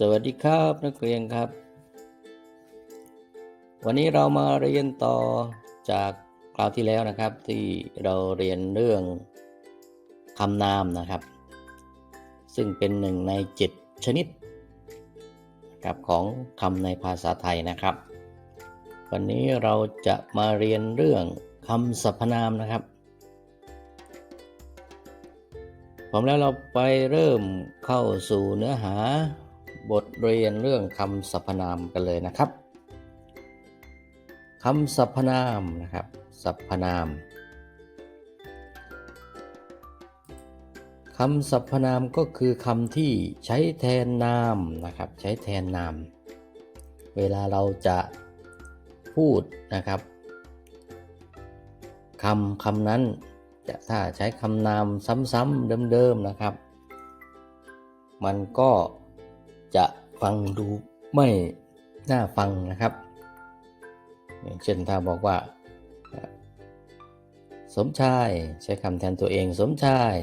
สวัสดีครับนักเรียนครับ วันนี้เรามาเรียนต่อจากคราวที่แล้วนะครับที่เราเรียนเรื่องคำนามนะครับ ซึ่งเป็นหนึ่งในเจ็ดชนิดนะครับของคำในภาษาไทยนะครับ วันนี้เราจะมาเรียนเรื่องคำสรรพนามนะครับผมแล้วเราไปเริ่มเข้าสู่เนื้อหา บทเรียนเรื่องคำสรรพนามกันเลยนะครับคำสรรพนามนะครับสรรพนามคำสรรพนามก็คือคำที่ใช้แทนนามนะครับ ใช้แทนนาม เวลาเราจะพูดนะครับคำคำนั้นจะถ้าใช้คำนามซ้ำๆเดิมๆนะครับ มันก็ จะฟังดูไม่น่าฟังนะครับ อย่างเช่นถ้าบอกว่า สมชายใช้คำแทนตัวเอง สมชาย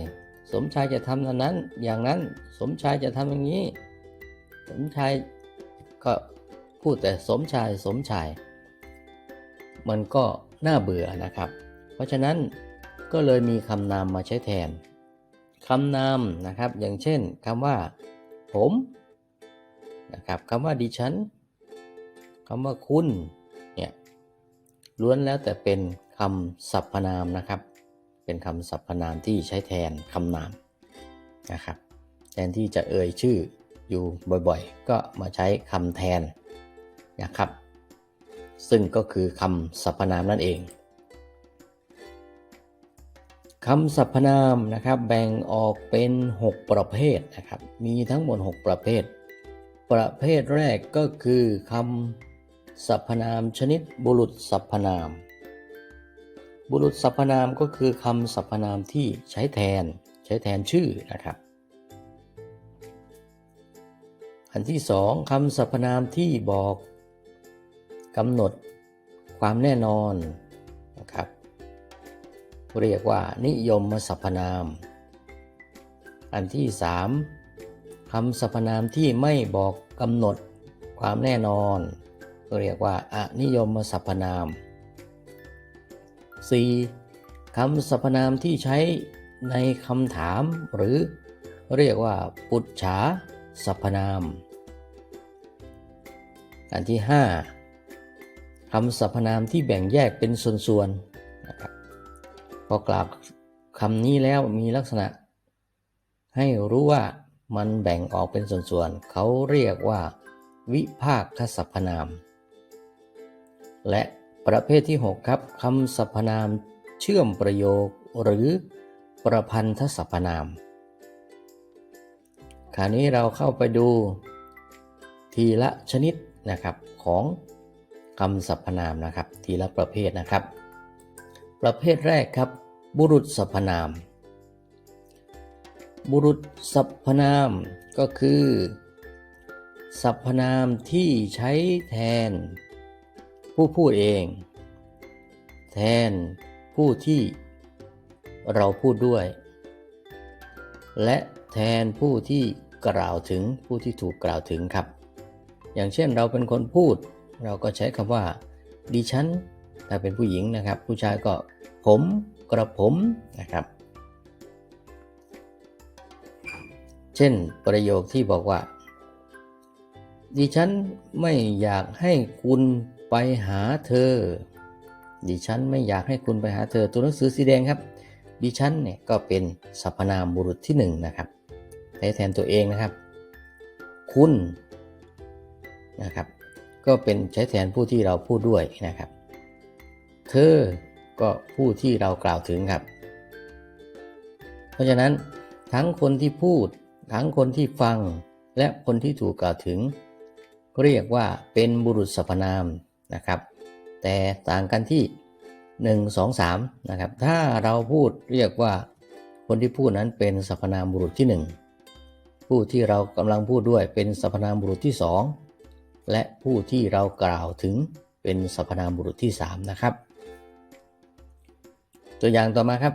สมชายจะทำนนั้น อย่างนั้น สมชายจะทำอย่างนี้ สมชายก็พูดแต่สมชายสมชาย มันก็น่าเบื่อนะครับ เพราะฉะนั้นก็เลยมีคำนามมาใช้แทนคำนามนะครับ อย่างเช่นคำว่า ผม นะครับคำว่าดิฉันคำว่าคุณเนี่ยล้วนแล้วแต่เป็นคำสรรพนามนะครับ เป็นคำสรรพนามที่ใช้แทนคำนามนะครับ แทนที่จะเอ่ยชื่ออยู่บ่อยๆ ก็มาใช้คำแทนนะครับ ซึ่งก็คือคำสรรพนามนั่นเองคำสรรพนามนะครับแบ่งออกเป็น 6 ประเภทนะครับ มีทั้งหมด 6 ประเภท ประเภทแรกก็คือคำสรรพนามชนิดบุรุษสรรพนาม บุรุษสรรพนามก็คือคำสรรพนามที่ใช้แทนใช้แทนชื่อนะครับ อันที่สองคำสรรพนามที่บอกกำหนดความแน่นอนนะครับ เรียกว่านิยมสรรพนาม อันที่สาม คำสรรพนามที่ไม่บอกกำหนดความแน่นอน เรียกว่าอนิยมสรรพนาม 4. คำสรรพนามที่ใช้ในคำถามหรือเรียกว่าปุจฉาสรรพนาม อันที่ 5คำสรรพนามที่แบ่งแยกเป็นส่วนๆนะครับพอกล่าวคำนี้แล้วมีลักษณะให้รู้ว่า มันแบ่งออกเป็นส่วนๆ เขาเรียกว่า วิภาคสรรพนาม และประเภทที่ 6 ครับคำสรรพนามเชื่อมประโยคหรือประพันธสรรพนาม คราวนี้เราเข้าไปดูทีละชนิดนะครับของคำสรรพนามนะครับ ทีละประเภทนะครับ ประเภทแรกครับ บุรุษสรรพนาม บุรุษสรรพนามก็คือสรรพนามที่ใช้แทน ผู้พูดเอง แทนผู้ที่เราพูดด้วย และแทนผู้ที่กล่าวถึงผู้ที่ถูกกล่าวถึงครับ อย่างเช่นเราเป็นคนพูด เราก็ใช้คำว่าดิฉันถ้าเป็นผู้หญิงนะครับ ผู้ชายก็ผมกระผมนะครับ เช่นประโยคที่บอกว่า ดิฉันไม่อยากให้คุณไปหาเธอ ดิฉันไม่อยากให้คุณไปหาเธอ ตัวหนังสือสีแดงครับ ดิฉันเนี่ยก็เป็นสรรพนามบุรุษที่หนึ่งนะครับใช้แทนตัวเองนะครับ คุณนะครับ ก็เป็นใช้แทนผู้ที่เราพูดด้วยนะครับ เธอก็ผู้ที่เรากล่าวถึงครับ เพราะฉะนั้นทั้งคนที่พูด ทั้งคนที่ฟังและคนที่ถูกกล่าวถึง เรียกว่าเป็นบุรุษสรรพนามนะครับ แต่ต่างกันที่ 1 2 3นะครับถ้าเราพูดเรียกว่าคนที่พูดนั้นเป็นสรรพนามบุรุษที่ 1 ผู้ที่เรากำลังพูดด้วยเป็นสรรพนามบุรุษที่ 2 และผู้ที่เรากล่าวถึงเป็นสรรพนามบุรุษที่ 3 นะครับ ตัวอย่างต่อมาครับ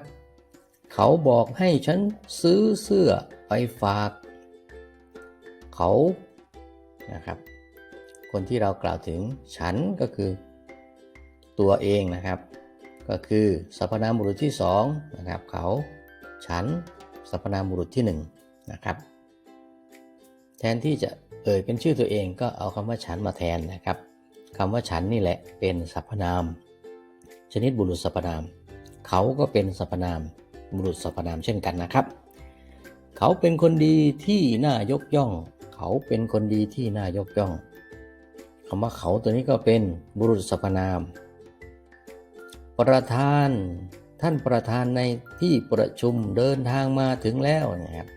เขาบอกให้ฉันซื้อเสื้อ ไปฝากเขานะครับ คนที่เรากล่าวถึงฉันก็คือตัวเองนะครับ ก็คือสรรพนามบุรุษที่สองนะครับเขาฉันสรรพนามบุรุษที่หนึ่งนะครับแทนที่จะเอ่ยเป็นชื่อตัวเองก็เอาคำว่าฉันมาแทนนะครับคำว่าฉันนี่แหละเป็นสรรพนาม ชนิดบุรุษสรรพนาม เขาก็เป็นสรรพนามบุรุษสรรพนามเช่นกันนะครับ เขาเป็นคนดีที่น่ายกย่อง เขาเป็นคนดีที่น่ายกย่องคำว่าเขาตัวนี้ก็เป็นบุรุษสรรพนาม ประธานท่านประธานในที่ประชุมเดินทางมาถึงแล้วนะครับ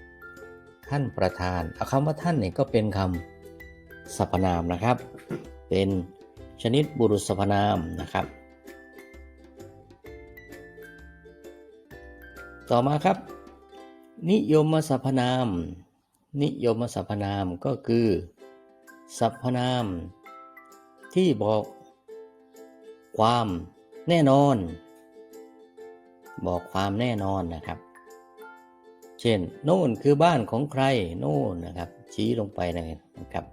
ท่านประธานาคำว่าท่านเนี่ยก็เป็นคำสรรพนามนะครับ เป็นชนิดบุรุษสรรพนามนะครับ ต่อมาครับ นิยมสรรพนาม นิยมสรรพนามก็คือสรรพนาม ที่บอก ความแน่นอน บอกความแน่นอนนะครับ เช่น โน่นคือบ้านของใคร โน่นนะครับ ชี้ลงไปนะครับ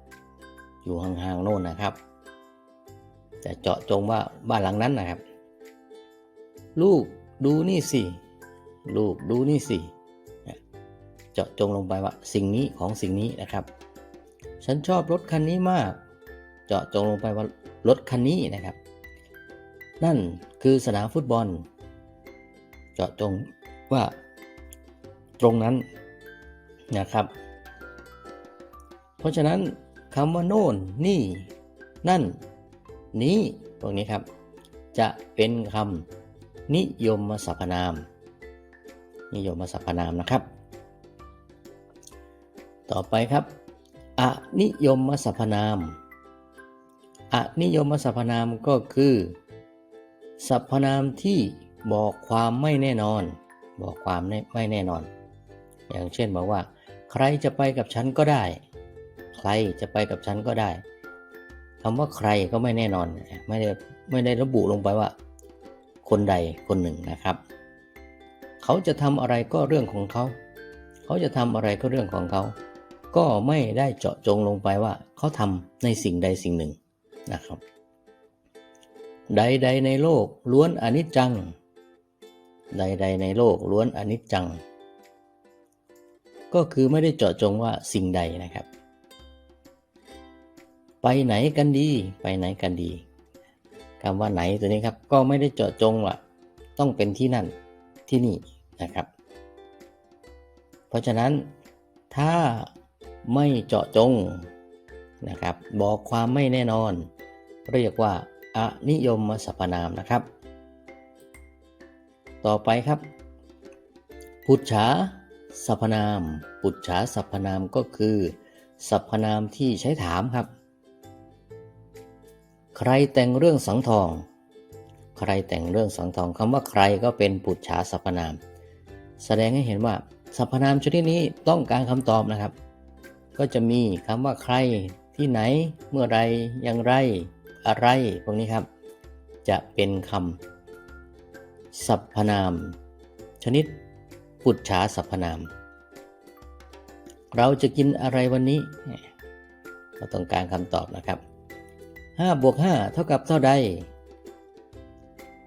อยู่ห่างๆโน่นนะครับจะเจาะจงว่าบ้านหลังนั้นนะครับ ลูกดูนี่สิ ลูกดูนี่สิ จาะจงลงไปว่าสิ่งนี้ของสิ่งนี้นะครับ ฉันชอบรถคันนี้มาก เจาะจงลงไปว่ารถคันนี้นะครับ นั่นคือสนามฟุตบอล เจาะจงว่าตรงนั้นนะครับ เพราะฉะนั้นคำว่าโน่นนี่ นั่น นี้พวกนี้ครับ จะเป็นคำนิยมสรรพนาม นิยมสรรพนามนะครับ ต่อไปครับ อนิยมสรรพนาม อนิยมสรรพนามก็คือสรรพนามที่บอกความไม่แน่นอน บอกความไม่แน่นอน อย่างเช่นบอกว่า ใครจะไปกับฉันก็ได้ ใครจะไปกับฉันก็ได้คำว่าใครก็ไม่แน่นอน ไม่ได้ไม่ได้ระบุลงไปว่า คนใดคนหนึ่งนะครับ เขาจะทำอะไรก็เรื่องของเขา เขาจะทำอะไรก็เรื่องของเขา ก็ไม่ได้เจาะจงลงไปว่าเขาทำในสิ่งใดสิ่งหนึ่งนะครับ ใดๆในโลกล้วนอนิจจัง ใดๆในโลกล้วนอนิจจัง ก็คือไม่ได้เจาะจงว่าสิ่งใดนะครับ ไปไหนกันดี ไปไหนกันดีคำว่าไหนตัวนี้ครับ ก็ไม่ได้เจาะจงว่าต้องเป็นที่นั่นที่นี่นะครับ เพราะฉะนั้นถ้า ไม่เจาะจงนะครับ บอกความไม่แน่นอน เรียกว่าอนิยมสรรพนามนะครับ ต่อไปครับ ปุจฉาสรรพนาม ปุจฉาสรรพนามก็คือสรรพนามที่ใช้ถามครับ ใครแต่งเรื่องสังทอง ใครแต่งเรื่องสังทองคำว่าใครก็เป็นปุจฉาสรรพนาม แสดงให้เห็นว่าสรรพนามชนิดนี้ต้องการคำตอบนะครับ ก็จะมีคำว่าใครที่ไหน เมื่อไรอย่างไร อะไรพวกนี้ครับ จะเป็นคำสรรพนาม ชนิดปุจฉาสรรพนาม เราจะกินอะไรวันนี้เราต้องการคำตอบนะครับ5บวก5เท่ากับเท่าใด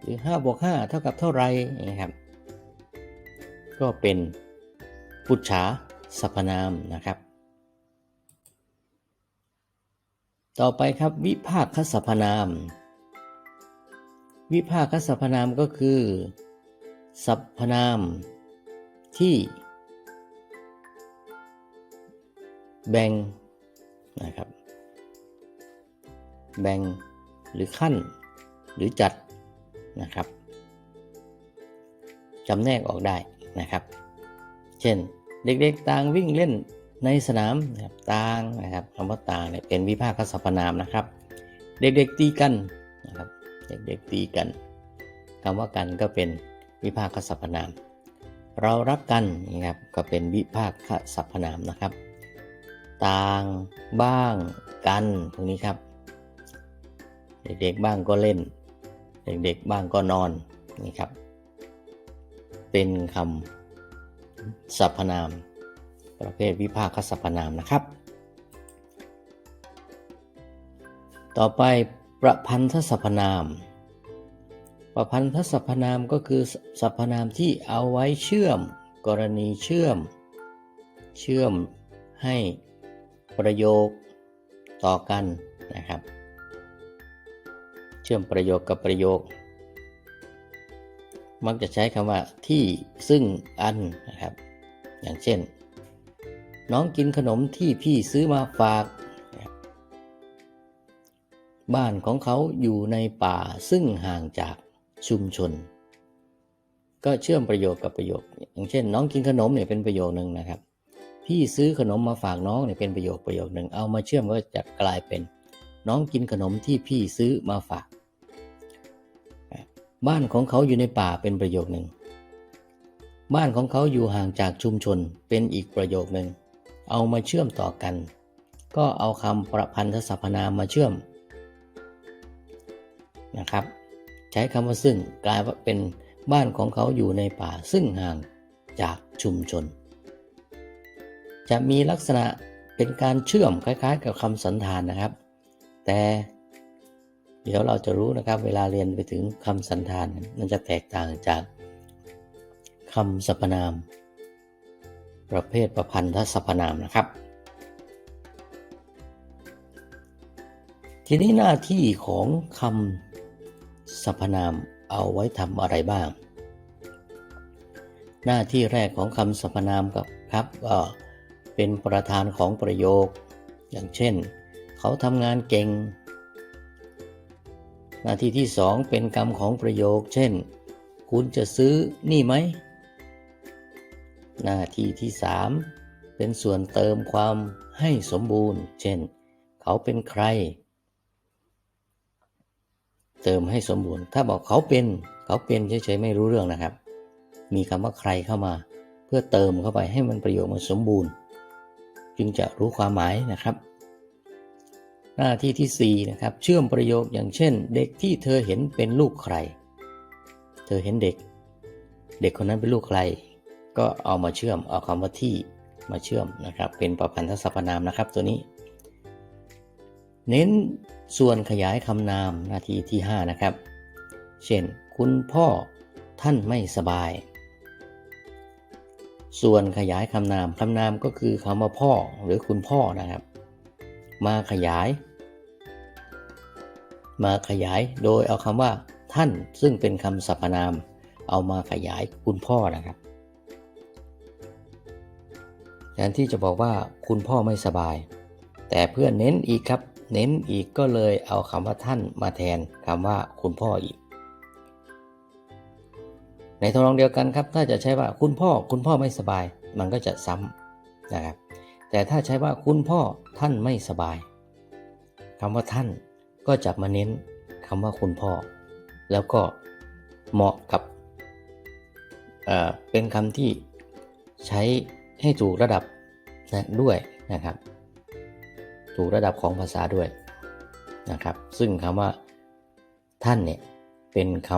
หรือ5บวก5เท่ากับเท่าไรนะครับ ก็เป็นปุจฉาสรรพนามนะครับ ต่อไปครับวิภาคสรรพนาม วิภาคสรรพนามก็คือ สรรพนาม ที่ แบ่งนะครับ แบ่งหรือขั้น หรือจัดนะครับจำแนกออกได้นะครับ เช่น เด็กๆต่างวิ่งเล่น ในสนามนะครับต่างนะครับคำว่าต่างเนี่ยเป็นวิภาคสรรพนามนะครับ เด็กๆตีกันนะครับ เด็กๆตีกันคำว่ากันก็เป็นวิภาคสรรพนาม เรารักกันนะครับก็เป็นวิภาคสรรพนามนะครับ ต่างบ้างกันตรงนี้ครับ เด็กๆบ้างก็เล่น เด็กๆบ้างก็นอนนี่ครับ เป็นคำสรรพนาม ประเภทวิภาคสรรพนามนะครับ ต่อไปประพันธสรรพนาม ประพันธสรรพนามก็คือสรรพนามที่เอาไว้เชื่อม กรณีเชื่อม เชื่อมให้ประโยคต่อกันนะครับ เชื่อมประโยคกับประโยค มักจะใช้คำว่าที่ซึ่งอันนะครับ อย่างเช่น น้องกินขนมที่พี่ซื้อมาฝาก บ้านของเขาอยู่ในป่าซึ่งห่างจากชุมชน ก็เชื่อมประโยคกับประโยค อย่างเช่น น้องกินขนมเนี่ยเป็นประโยคหนึ่งนะครับ พี่ซื้อขนมมาฝากน้องเนี่ยเป็นประโยคประโยคหนึ่งเอามาเชื่อมก็จะกลายเป็น น้องกินขนมที่พี่ซื้อมาฝาก บ้านของเขาอยู่ในป่าเป็นประโยคหนึ่งบ้านของเขาอยู่ห่างจากชุมชนเป็นอีกประโยคหนึ่ง เอามาเชื่อมต่อกัน ก็เอาคำประพันธสรรพนามมาเชื่อมนะครับ ใช้คำว่าซึ่งกลายว่าเป็นบ้านของเขาอยู่ในป่าซึ่งห่างจากชุมชน จะมีลักษณะเป็นการเชื่อมคล้ายๆ กับคำสันธานนะครับ แต่เดี๋ยวเราจะรู้นะครับ เวลาเรียนไปถึงคำสันธานมันจะแตกต่างจากคำสรรพนาม ประเภทประพันธสรรพนามนะครับ ทีนี้หน้าที่ของคำสรรพนามเอาไว้ทำอะไรบ้าง หน้าที่แรกของคำสรรพนามกับครับก็เป็นประธานของประโยค อย่างเช่น เขาทำงานเก่ง หน้าที่ที่สองเป็นกรรมของประโยค เช่น คุณจะซื้อนี่ไหม หน้าที่ที่สามเป็นส่วนเติมความให้สมบูรณ์ เช่น เขาเป็นใคร เติมให้สมบูรณ์ ถ้าบอกเขาเป็น เขาเป็นเฉยๆไม่รู้เรื่องนะครับ มีคำว่าใครเข้ามา เพื่อเติมเข้าไปให้มันประโยคมันสมบูรณ์ จึงจะรู้ความหมายนะครับ หน้าที่ที่4นะครับ เชื่อมประโยคอย่างเช่น เด็กที่เธอเห็นเป็นลูกใคร เธอเห็นเด็ก เด็กคนนั้นเป็นลูกใคร ก็เอามาเชื่อมเอาคำว่าที่มาเชื่อมนะครับ เป็นประพันธสรรพนามนะครับ ตัวนี้ เน้นส่วนขยายคำนามนาทีที่ 5 นะครับ เช่น คุณพ่อท่านไม่สบาย ส่วนขยายคำนามคำนามก็คือคำว่าพ่อหรือคุณพ่อนะครับ มาขยาย มาขยายโดยเอาคำว่าท่านซึ่งเป็นคำสรรพนาม เอามาขยายคุณพ่อนะครับ นที่จะบอกว่าคุณพ่อไม่สบาย แต่เพื่อเน้นอีกครับ เน้นอีกก็เลยเอาคำว่าท่านมาแทนคำว่าคุณพ่ออีก ในทำนองเดียวกันครับ ถ้าจะใช้ว่าคุณพ่อ คุณพ่อไม่สบาย มันก็จะซ้ำนะครับ แต่ถ้าใช้ว่าคุณพ่อท่านไม่สบายคำว่าท่านก็จะมาเน้นคำว่าคุณพ่อ แล้วก็เหมาะกับเเป็นคำที่ใช้ให้ถูกระดับ นะด้วยนะครับ ถูกระดับของภาษาด้วยนะครับ ซึ่งคำว่าท่านเนี่ยเป็นค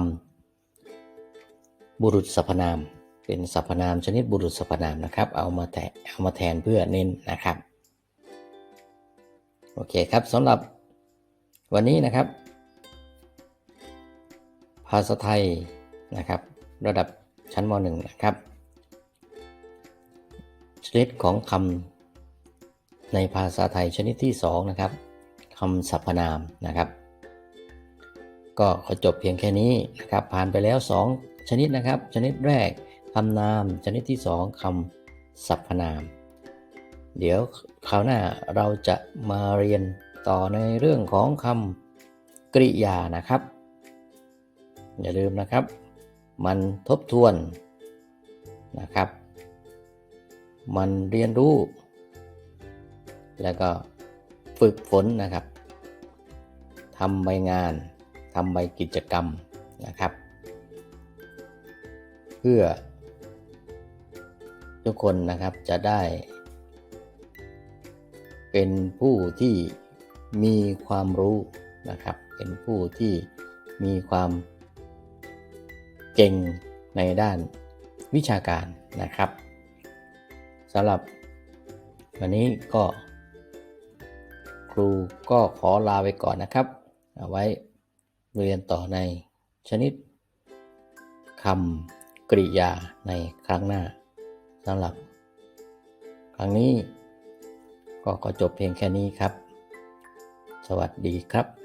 ำบุรุษสรรพนาม เป็นสรรพนามชนิดบุรุษสรรพนามนะครับ เอามาแทนเอามาแทนเพื่อเน้นนะครับ โอเคครับสำหรับวันนี้นะครับ ภาษาไทยนะครับ ระดับชั้นม .1 นะครับ ชนิดของคำในภาษาไทยชนิดที่ 2 นะครับคำสรรพนามนะครับ ก็ขอจบเพียงแค่นี้นะครับ ผ่านไปแล้ว 2 ชนิดนะครับ ชนิดแรกคำนามชนิดที่ 2คำสรรพนาม เดี๋ยวคราวหน้าเราจะมาเรียนต่อในเรื่องของคำกริยานะครับ อย่าลืมนะครับ มันทบทวนนะครับ มันเรียนรู้ แล้วก็ฝึกฝนนะครับทำใบงานทำใบกิจกรรมนะครับ เพื่อ ทุกคนนะครับจะได้ เป็นผู้ที่มีความรู้นะครับ เป็นผู้ที่มีความเก่งในด้านวิชาการนะครับ สำหรับ วันนี้ก็ ครูก็ขอลาไปก่อนนะครับ เอาไว้เรียนต่อในชนิดคำกริยาในครั้งหน้าสำหรับ ครั้งนี้ก็ขอจบเพียงแค่นี้ครับ สวัสดีครับ